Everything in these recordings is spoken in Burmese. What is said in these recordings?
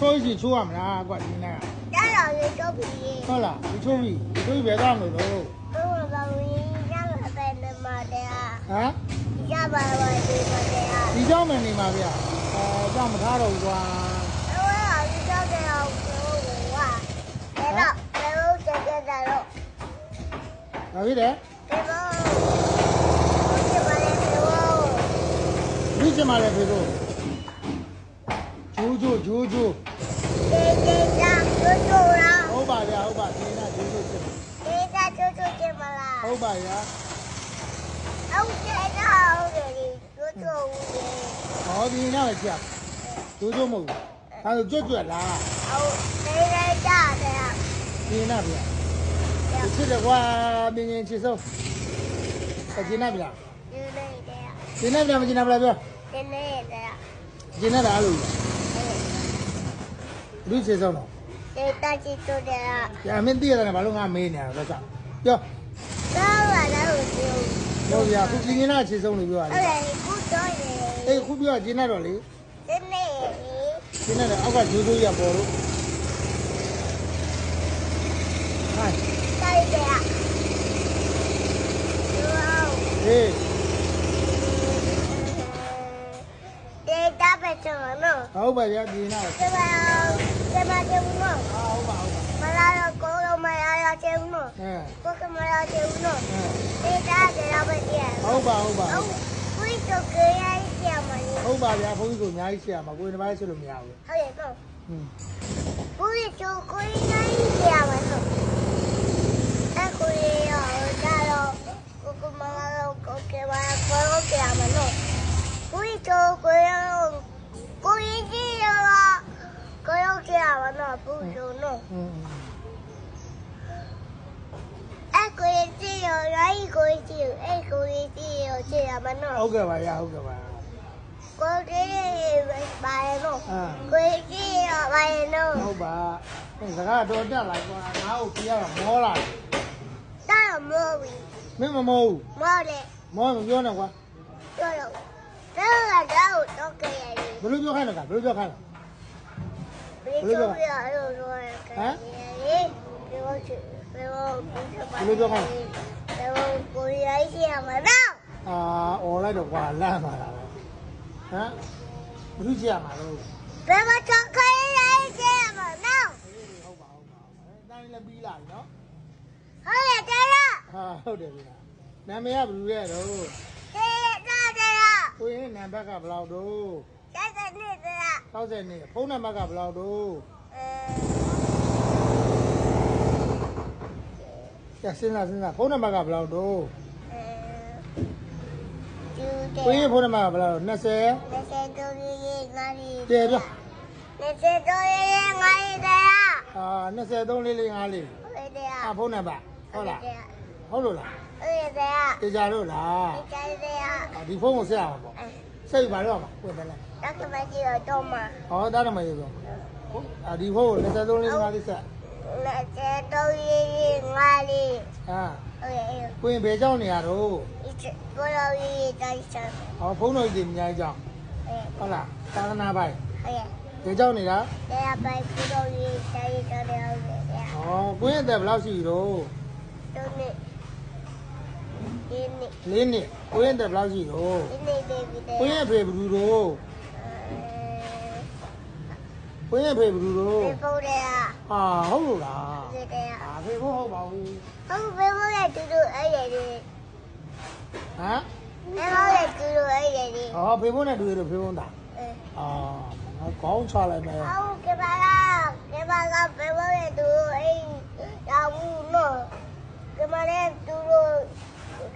错一次错完了，怪你呢。让老师抽皮。错了，你抽皮，抽一票当路路。我老师让我背的的。啊？你叫什么名字呀？呃，叫不他路瓜。我老师叫给我不路瓜。来喽，来，姐姐来了。哪里的？来喽，我叫马路瓜哦。你叫马来皮多？舅舅，舅舅。 ဟုတ်ပါဗျာဟုတ်ပါဒီနေ့ကျေးဇူးတင်ဟုတ်ပါဗျာဟောဒီနေ့ကကြာကျိုးကျိုးမဟုတ်ဘူးဒါဆိုကြွက်ကြွက်လားဒီနေ့ဗျာချစ်တယ်ကွာမင်းရင်ချစ်ဆုံးဒီနေ့ဗျာဒီနေ့ဗျာမကျင်နာဗျာပြောဒီနေ့ဗျာကျင်နာတာလို့ လူစေဆုံးတော့ဒေတာချီတို့တယ်လားကြာမင်းသိရတယ်ဘာလို့ငါမေးနေရလဲဆက်ပြောတော့လာလို့ပြောပြောပြခုဒီငင်းနာချီဆုံးလို့ပြောရတယ်ဟုတ်တယ်ခုတော့ရေအေးခုပြောကျင်းတော့လေဒီနေ့ဒီနေ့အောက်ကဂျူးဂျူးရပေါ်လို့ ပဲကျွန်တော်နော်ဟုတ်ပါဗျာဒီနောက်ကျွန်တော်ကျွန်မကျွန်မနော်ဟုတ်ပါဟုတ်ပါမလာတော့ကိုလုံးမရရကျွန်မနော်အဲကိုကမရကျွန်မနော်အဲဒါတရားပဲတရားဟုတ်ပါဟုတ်ပါကိုယ်တို့ကြရရမှာဟုတ်ပါဗျာဘုန်းကြီးကိုအများကြီးဆရာမှာကိုယ်တစ်ပိုင်းဆွလို့မရဘူးဟုတ်ရဲ့ကောကိုယ်တို့ကိုယ်နိုင်ရမှာဟုတ်အခုရ 肉给他们呢，不就呢？ ဟွန်း 哎，可以自由，然后可以自由，哎，可以自由，这样嘛 ဟု 呢？ တ်ကဲ့ပါဗျာဟုတ်ကဲ့ပါ 我给你买呢， အာ 可以自由买呢， ဟုတ်ပါအဲစကားတော့တက်လိုက်ကွာငါ့ကိုပြရတော့မောလာတယ် 当然没有， မင်းမမောဘူး 没得， မောမပြောနဲ့ကွာ 就有，这个都都可以。 ဘယ်လိုပြောခိုင်းလဲကဘယ်လိုပြောခိုင်းလဲ ဘယ်လိုပြောရအောင်ဆိုရဟမ်ဘယ်လိုဘယ်လိုဘယ်လိုပြောခိုင်းဘယ်လိုကိုရီးယားရှိရမှာတော့အာအော်လိုက်တော့ကွာလမ်းပါလားဟမ်ဘယ်လိုရှိရမှာလဲဘယ်မှာချောက်ခိုင်းရိုင်းရှိရမှာတော့ဟုတ်ပါဟုတ်ပါအဲတိုင်းလည်းပြီးလာပြီနော်ဟုတ်ရဲ့တဲရဟာဟုတ်တယ်ဗျာနာမည်ကဘယ်လိုလဲတော့တဲရတဲရကိုရင်နံပါတ်ကဘယ်လောက်တော့ တိုက်တဲ့နေ့က60နှစ်ဖုန်းနံပါတ်ကဘယ်လောက်တော့ကျစဉ်းစားစဉ်းစားဖုန်းနံပါတ်ကဘယ်လောက်တော့ကိုကြီးဖုန်းနံပါတ်ကဘယ်လောက်20 20တော့ရေးငါရီကျေပြ20တော့ရေးငါရီတရားအာ23လေးလေး5လေးဟုတ်တယ်အာဖုန်းနံပါတ်ဟုတ်လားဟုတ်လို့လားဟုတ်တယ်တေချာလို့လားတေချာတယ်ဒီဖုန်းကိုဆက်ရမှာပေါ့ဆက်ပြီးပါတော့မှာဝင်ပါလား 那可不就有动吗？ ဟောတားတော့မရဘူးဟုတ်အာဒီဖုန်းကို23လေး5လေးဆက် 那些都是哪里？ အာ 会有 ကိုရင်ဘယ်ကြောင်းနေရတော့ 一直不容易在身， ဟောဖုန်းတော်ကြီးအများကြီးကြောင်း 会 ဟုတ်လားသာသနာပိုင် 会。 ဘယ်ကြောင်းနေတာ 这样白不容易在一个了解呀， ဟောကိုရင်အသက်ဘယ်လောက်ရှိပြီတော့ 都你，你你 လေးနှစ်ကိုရင်အသက်ဘယ်လောက်ရှိတော့ 你你 baby 的 ကိုရင် 呀 အ，ဖေဘယ်သူတော့ 嗯， ဝင်းရဲ့ဖေဘယ်သူတို့ဖေဖို့တဲ့อ่ะဟာဟုတ်လို့လားဖေတဲ့อ่ะဟာဖေဖို့ဟုတ်ပါဘူးဟုတ်ဖေဖို့တဲ့သူတို့အဲ့ရည်တွေဟမ်ဖေဖို့တဲ့သူတို့အဲ့ရည်တွေဟောဖေဖို့နဲ့တွေ့လို့ဖေဖို့တာအာကောင်းချလိုက်မယ်ဟုတ်ကဲပါလားကဲပါလားဖေဖို့တဲ့သူအဲ့ရောင်ဘူးနော်ကဲပါလေသူတို့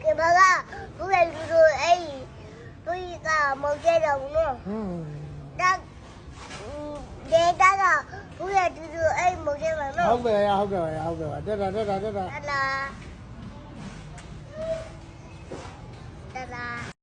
ကဲပါလားသူတို့အဲ့သူကမောင်ကျဲတော်နော်ဟွန်း လေတာတော့ဘူးရတူတူအဲ့မုတ်တယ်မနော်ဟုတ်ပဲဟုတ်ကဲ့ဟုတ်ကဲ့တက်တာတက်တာတက်တာ Ta-da. Ta-da.